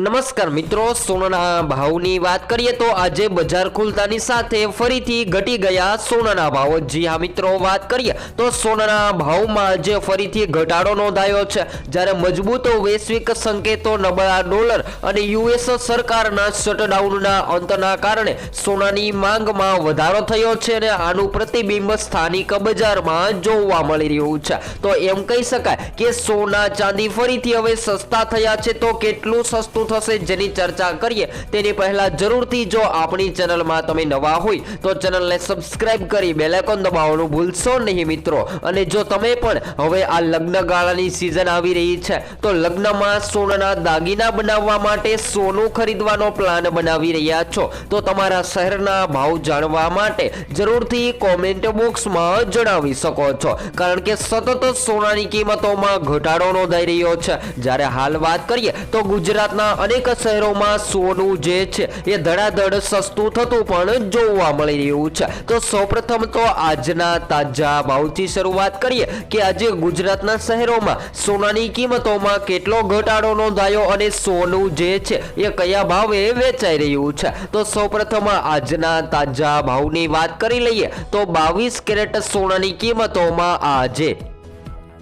નમસ્કાર મિત્રો, સોનાના ભાવની વાત કરીએ તો આજે બજાર ખુલતાની સાથે ફરીથી ઘટી ગયા સોનાના ભાવ. જી હા મિત્રો, વાત કરીએ તો સોનાના ભાવમાં આજે ફરીથી ઘટાડો નોંધાયો છે. જ્યારે મજબૂત વૈશ્વિક સંકેતો નબળા ડોલર અને યુએસ સરકારના શટડાઉનના અંતના કારણે સોનાની માંગમાં વધારો થયો છે અને આનું પ્રતિબિંબ સ્થાનિક બજારમાં જોવા મળી રહ્યું છે. તો એમ કહી શકાય કે સોના ચાંદી ફરીથી હવે સસ્તા થયા છે. તો કેટલું સસ્તું થશે જેની ચર્ચા કરીએ તેની પહેલા જરૂરથી જો આપણી ચેનલમાં તમે નવા હોય તો ચેનલને સબસ્ક્રાઇબ કરી બેલ આઇકોન દબાવવાનું ભૂલશો નહીં મિત્રો. અને જો તમે પણ હવે આ લગ્ન ગાળાની સિઝન આવી રહી છે, તો લગ્નમાં સોનાના દાગીના બનાવવા માટે સોનું ખરીદવાનો પ્લાન બનાવી રહ્યા છો. તો તમારા શહેરના ભાવ જાણવા માટે જરૂરથી કોમેન્ટ બોક્સમાં જણાવી શકો છો. કારણ કે સતત સોનાની કિંમતોમાં ઘટાડો નોંધાઈ રહ્યો છે. જ્યારે હાલ વાત કરીએ તો ગુજરાતના અનેક શહેરોમાં સોનું જે છે એ ધડાધડ સસ્તું થતું પણ જોવા મળી રહ્યું છે. તો સૌપ્રથમ તો આજના તાજા ભાવથી શરૂઆત કરીએ કે આજે ગુજરાતના શહેરોમાં સોનાની કિંમતોમાં કેટલો ઘટાડો નોંધાયો અને સોનું જે છે એ કયા ભાવે વેચાઈ રહ્યું છે? તો સૌપ્રથમ આજના તાજા ભાવની વાત કરી લઈએ તો બાવીસ કેરેટ સોનાની કિંમતોમાં આજે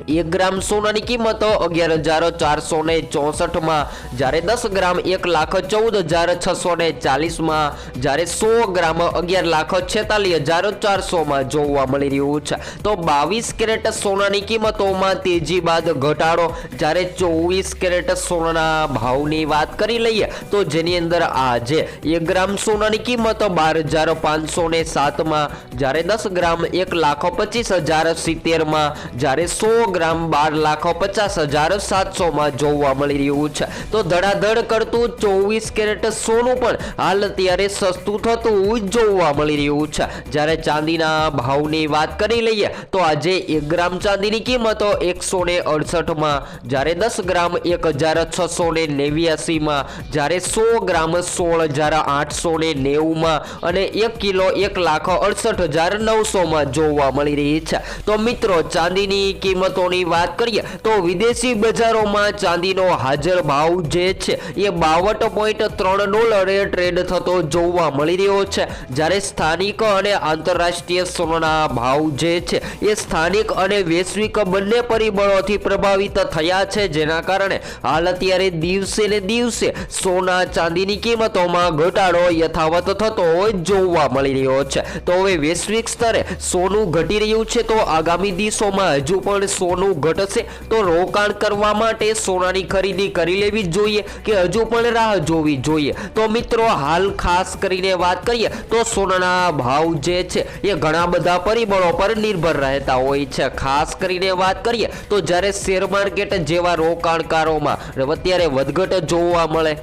એક ગ્રામ સોનાની કિંમત અગિયાર હજાર ચારસો ને ચોસઠમાં, જ્યારે દસ ગ્રામ એક લાખ ચૌદ હજાર છસો ને ચાલીસમાં, જ્યારે સો ગ્રામ અગિયાર લાખ છેતાલીસ હજાર ચારસોમાં જોવા મળી રહ્યું છે. તો બાવીસ કેરેટ સોનાની કિંમતોમાં તેજી બાદ ઘટાડો. જ્યારે ચોવીસ કેરેટ સોનાના ભાવની વાત કરી લઈએ, તો જેની અંદર આજે એક ગ્રામ સોનાની કિંમત બાર હજાર પાંચસો ને સાતમાં, જ્યારે દસ ગ્રામ એક લાખ પચીસ હજાર સિત્તેરમાં, જ્યારે સો ગ્રામ બાર લાખો પચાસ હજાર સાતસોમાં જોવા મળી રહ્યું છે. તો ધડાધડ કરતું ચોવીસ કેરેટ સોનું પણ હાલ અત્યારે સસ્તું થતું જોવા મળી રહ્યું છે. જ્યારે ચાંદીના ભાવની વાત કરી લઈએ, તો આજે એક ગ્રામ ચાંદીની કિંમતો એકસો ને અડસઠમાં, જ્યારે દસ ગ્રામ એક હજાર છસો ને નેવ્યાસીમાં, જ્યારે સો ગ્રામ સોળ હજાર આઠસો ને નેવુંમાં અને એક કિલો એક લાખ અડસઠ હજાર નવસોમાં જોવા મળી રહી છે. તો મિત્રો, ચાંદીની કિંમતોની વાત કરીએ, તો વિદેશી બજારોમાં ચાંદીનો હાજર ભાવ જે છે, એ બાવન પોઈન્ટ ત્રણ ડોલરે ટ્રેડ થતો જોવા મળી રહ્યો છે. જ્યારે સ્થાનિક અને આંતરરાષ્ટ્રીય સોનાના ભાવ જે છે, એ સ્થાનિક અને વૈશ્વિક બંને પરિબળોથી પ્રભાવિત થયા છે. જેના કારણે હાલ અત્યારે દિવસે ને દિવસે સોના ચાંદીની કિંમતોમાં ઘટાડો યથાવત થતો જોવા મળી રહ્યો છે. તો હવે વૈશ્વિક સ્તરે સોનું ઘટી રહ્યું છે, તો આગામી દિવસોમાં હજુ પણ સોનું ઘટશે. તો રોકાણ કરવા માટે સોનાની ખરીદી કરી લેવી જોઈએ કે હજુ પણ રાહ જોવી જોઈએ? તો મિત્રો, હાલ ખાસ કરીને વાત કરીએ તો સોનાના ભાવ જે છે, એ ઘણા બધા પરિબળો પર નિર્ભર રહેતા હોય છે. ખાસ કરીને વાત કરીએ તો જ્યારે શેર માર્કેટ જેવા રોકાણકારોમાં અત્યારે વધઘટ જોવા મળે.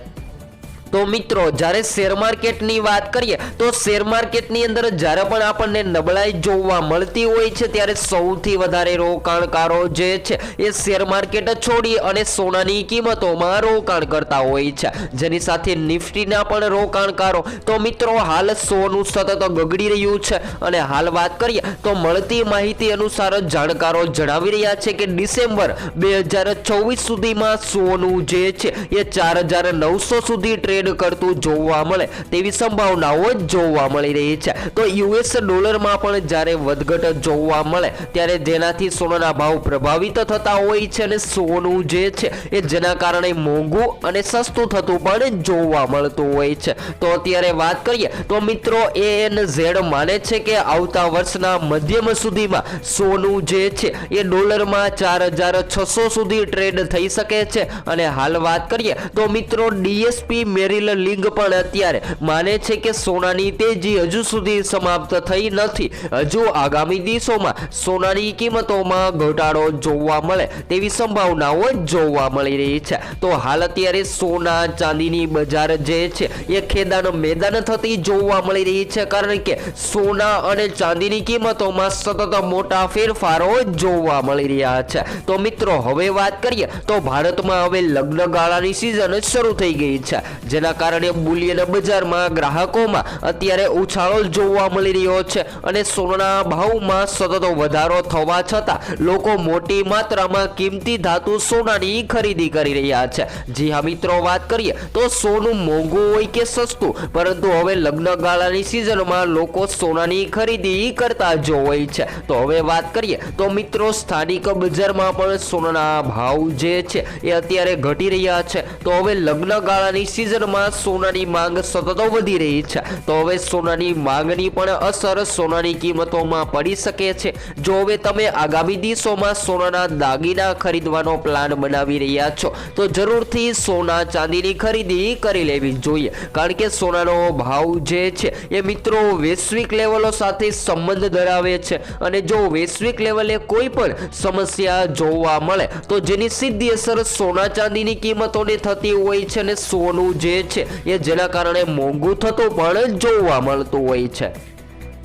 તો મિત્રો, જ્યારે શેર માર્કેટની વાત કરીએ, તો શેર માર્કેટની અંદર જ્યારે પણ આપણને નબળાઈ જોવા મળતી હોય છે, ત્યારે સૌથી વધારે રોકાણકારો જે છે, એ શેર માર્કેટ છોડી અને સોનાની કિંમતોમાં રોકાણ કરતા હોય છે. જેની સાથે નિફ્ટીના પણ રોકાણકારો. તો મિત્રો, હાલ સોનું સતત ગગડી રહ્યું છે. અને હાલ વાત કરીએ, તો મળતી માહિતી અનુસાર જાણકારો જણાવી રહ્યા છે કે ડિસેમ્બર બે હજાર ચોવીસ સુધીમાં સોનું જે છે, એ ચાર હજાર નવસો સુધી ટ્રેડ કરતું જોવા મળે તેવી સંભાવનાઓ જોવા મળી રહી છે. તો યુએસ ડોલરમાં પણ જ્યારે વધઘટ જોવા મળે ત્યારે જેનાથી સોનાના ભાવ પ્રભાવિત થતા હોય છે અને સોનું જે છે એ જેના કારણે મોંઘું અને સસ્તું થતું પણ જોવા મળતું હોય છે. તો અત્યારે વાત કરીએ તો મિત્રો એએન ઝેડ માને છે કે આવતા વર્ષના મધ્યમ સુધીમાં સોનું જે છે એ ડોલરમાં ચાર હજાર છસો સુધી ટ્રેડ થઈ શકે છે. અને હાલ વાત કરીએ તો મિત્રો ડીએસપી મેરિલ લિંગ પણ અત્યારે માને છે કે સોનાની તેજી હજુ સુધી સમાપ્ત થઈ નથી. હજુ આગામી દિવસોમાં સોનાની કિંમતોમાં ઘટાડો જોવા મળે તેવી સંભાવનાઓ જોવા મળી રહી છે. તો હાલ અત્યારે સોના ચાંદીની બજાર જે છે એ ખેદાન મેદાન થતી જોવા મળી રહી છે. કારણ કે સોના અને ચાંદીની કિંમતોમાં સતત મોટા ફેરફારો જોવા મળી રહ્યા છે. તો મિત્રો, હવે વાત કરીએ તો ભારતમાં હવે લગ્ન ગાળાની સિઝન શરૂ થઈ ગઈ છે. જેના કારણે બુલિયન બજારમાં ગ્રાહકોમાં અત્યારે ઉછાળો જોવા મળી રહ્યો છે અને સોનાના ભાવમાં સતત વધારો થવા છતાં લોકો મોટી માત્રામાં કિંમતી ધાતુ સોનાની ખરીદી કરી રહ્યા છે. જી હા મિત્રો, વાત કરીએ તો સોનું મોંઘું હોય કે સસ્તું, પરંતુ હવે લગ્ન ગાળાની સિઝનમાં લોકો સોનાની ખરીદી કરતા જોવાય છે. તો હવે વાત કરીએ તો મિત્રો, સ્થાનિક બજારમાં પણ સોનાના ભાવ જે છે એ અત્યારે ઘટી રહ્યા છે. તો હવે લગ્ન ગાળાની સિઝનમાં સોનાની માંગ સતત વધી રહી છે. તો હવે સોનાની માંગની પણ અસર સોનાની કિંમતોમાં પડી શકે છે. જો હવે તમે આગામી દિવસોમાં સોનાના દાગીના ખરીદવાનો પ્લાન બનાવી રહ્યા છો, તો જરૂરથી સોના ચાંદીની ખરીદી કરી લેવી જોઈએ. કારણ કે સોનાનો ભાવ જે છે, એ મિત્રો વૈશ્વિક લેવલો સાથે સંબંધ ધરાવે છે. અને જો વૈશ્વિક લેવલે કોઈ પણ સમસ્યા જોવા મળે, તો જેની સીધી અસર સોના ચાંદીની કિંમતોને થતી હોય છે અને સોનું જે છે. એ જેના કારણે મોંઘું થતું પણ જોવા મળતું હોય છે.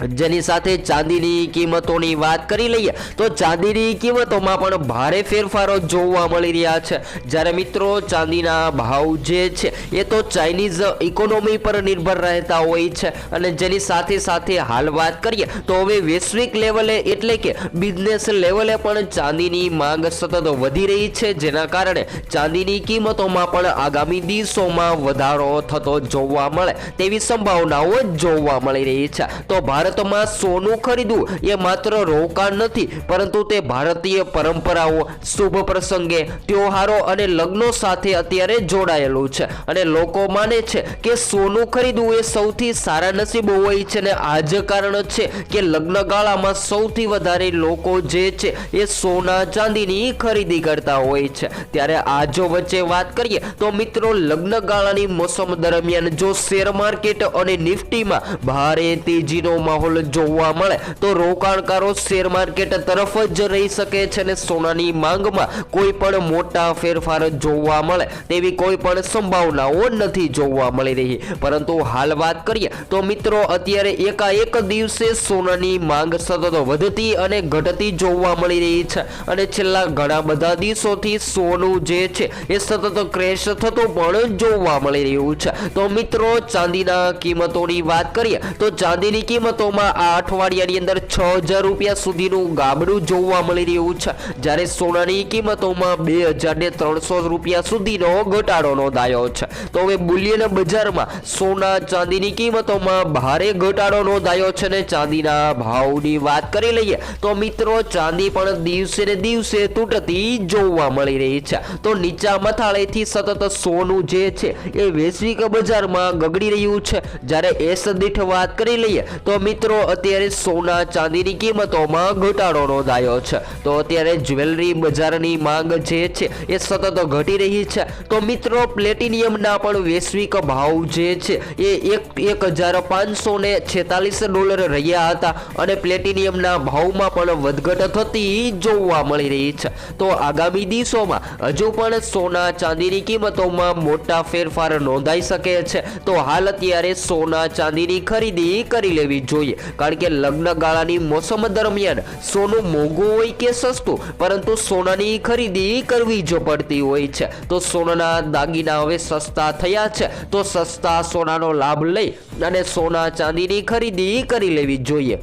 જેની સાથે ચાંદીની કિંમતોની વાત કરી લઈએ, તો ચાંદીની કિંમતોમાં પણ ભારે ફેરફારો જોવા મળી રહ્યા છે. જ્યારે મિત્રો, ચાંદીના ભાવ જે છે, એ તો ચાઇનીઝ ઇકોનોમી પર નિર્ભર રહેતા હોય છે. અને જેની સાથે સાથે હાલ વાત કરીએ, તો હવે વૈશ્વિક લેવલે એટલે કે બિઝનેસ લેવલે પણ ચાંદીની માંગ સતત વધી રહી છે. જેના કારણે ચાંદીની કિંમતોમાં પણ આગામી દિવસોમાં વધારો થતો જોવા મળે, તેવી સંભાવનાઓ જોવા મળી રહી છે. તો ભારત ભારતમાં સોનું ખરીદવું એ માત્ર રોકાણ નથી, પરંતુ તે ભારતીય પરંપરાઓ, શુભ પ્રસંગે તહેવારો અને લગ્નો સાથે અત્યારે જોડાયેલું છે. અને લોકો માને છે કે સોનું ખરીદવું એ સૌથી સારા નસીબો હોય છે અને આ જ કારણ છે કે લગ્નગાળામાં સૌથી વધારે લોકો જે છે એ સોના ચાંદીની ખરીદી કરતા હોય છે. ત્યારે આ જો વચ્ચે વાત કરીએ તો મિત્રો લગ્નગાળાની મોસમ દરમિયાન જો શેર માર્કેટ અને નિફ્ટીમાં ભારે તેજીનો માહોલ જોવા મળે તો રોકાણકારો શેર માર્કેટ તરફ જ રહી શકે છે અને સોનાની માંગમાં કોઈ પણ મોટા ફેરફાર જોવા મળે તેવી કોઈ પણ સંભાવનાઓ નથી જોવા મળી રહી. પરંતુ હાલ વાત કરીએ તો મિત્રો, અત્યારે એકાએક દિવસે સોનાની માંગ સતત વધતી અને ઘટતી જોવા મળી રહી છે અને છેલ્લા ઘણા બધા દિવસોથી સોનું જે છે એ સતત ક્રેશ થતું પણ જોવા મળી રહ્યું છે. તો મિત્રો, ચાંદીના કિંમતોની વાત કરીએ તો ચાંદીની કિંમતોમાં આ અઠવાડિયાની અંદર છ હજાર રૂપિયા સુધીનું ગાબડું જોવા મળી રહ્યું છે. જ્યારે સોનાની કિંમતોમાં બે હજાર ને ત્રણસો રૂપિયા સુધીનો ઘટાડો નોંધાયો છે. તો હવે બુલિયન બજારમાં સોના ચાંદીની કિંમતોમાં ભારે ઘટાડો નોંધાયો છે ને ચાંદીના ભાવની વાત કરી લઈએ તો મિત્રો, ચાંદી પણ દિવસે ને દિવસે તૂટતી જોવા મળી રહી છે. તો નીચા મથાળેથી સતત સોનું જે છે એ વૈશ્વિક બજારમાં ગગડી રહ્યું છે. જ્યારે એસ દીઠ વાત કરી લઈએ તો મિત્રો, અત્યારે સોના ચાંદીની કિંમતોમાં ઘટાડો નોંધાયો છે. તો અત્યારે જ્વેલરી બજારની માંગ જે છે, એ સતત ઘટી રહી છે. તો મિત્રો, પ્લેટિનિયમના પણ વૈશ્વિક ભાવ જે છે, એ એક એક હજાર પાંચસો ને છેતાલીસ ડોલર રહ્યા હતા અને પ્લેટિનિયમના ભાવમાં પણ વધઘટ થતી જોવા મળી રહી છે. તો આગામી દિવસોમાં હજુ પણ સોના ચાંદીની કિંમતોમાં મોટા ફેરફાર નોંધાઈ શકે છે. તો હાલ અત્યારે સોના ચાંદીની ખરીદી કરી લેવી જોઈએ. કારણ કે લગ્ન ગાળાની મોસમ દરમિયાન સોનું મોંઘું હોય કે સસ્તું, પરંતુ સોનાની ખરીદી કરવી જ પડતી હોય છે, તો સોનાના દાગીના હવે સસ્તા થયા છે. તો સસ્તા સોનાનો લાભ લઈ અને સોના ચાંદીની ખરીદી કરી લેવી જોઈએ.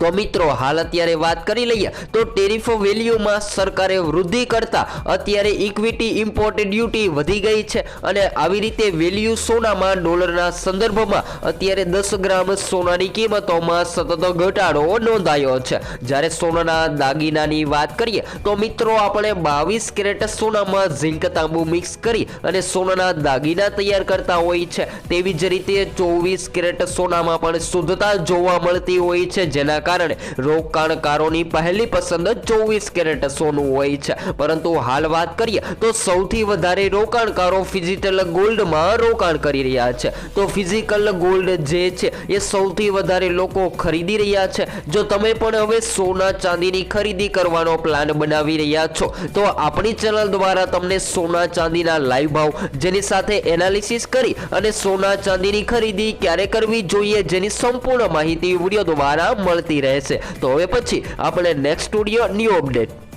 તો મિત્રો, હાલ અત્યારે વાત કરી લઈએ તો ટેરિફ વેલ્યુમાં સરકારે વૃદ્ધિ કરતા અત્યારે ઇક્વિટી ઇમ્પોર્ટ ડ્યુટી વધી ગઈ છે અને આવી રીતે વેલ્યુ સોનામાં, ડોલરના સંદર્ભમાં અત્યારે દસ ગ્રામ સોનાની કિંમતોમાં સતત ઘટાડો નોંધાયો છે. જ્યારે સોનાના દાગીનાની વાત કરીએ તો મિત્રો, આપણે બાવીસ કેરેટ સોનામાં ઝીંક તાંબુ મિક્સ કરી અને સોનાના દાગીના તૈયાર કરતા હોય છે. તેવી જ રીતે ચોવીસ કેરેટ સોનામાં પણ શુદ્ધતા જોવા મળતી હોય છે, જેના કારણે રોકાણકારોની પહેલી પસંદ ચોવીસ કેરેટ સોનું હોય છે. પરંતુ હાલ વાત કરીએ તો સૌથી વધારે રોકાણકારો ફિઝિકલ ગોલ્ડમાં રોકાણ કરી રહ્યા છે. તો ફિઝિકલ ગોલ્ડ જે છે, એ સૌથી વધારે લોકો ખરીદી રહ્યા છે. જો તમે પણ હવે સોના ચાંદીની ખરીદી કરવાનો પ્લાન બનાવી રહ્યા છો, તો આપણી ચેનલ દ્વારા તમને સોના ચાંદીના લાઈવ ભાવ જેની સાથે એનાલિસિસ કરી અને સોના ચાંદીની ખરીદી ક્યારે કરવી જોઈએ, જેની સંપૂર્ણ માહિતી વીડિયો દ્વારા મળતી રહેશે તો હવે પછી આપણે નેક્સ્ટ સ્ટુડિયો ન્યૂ અપડેટ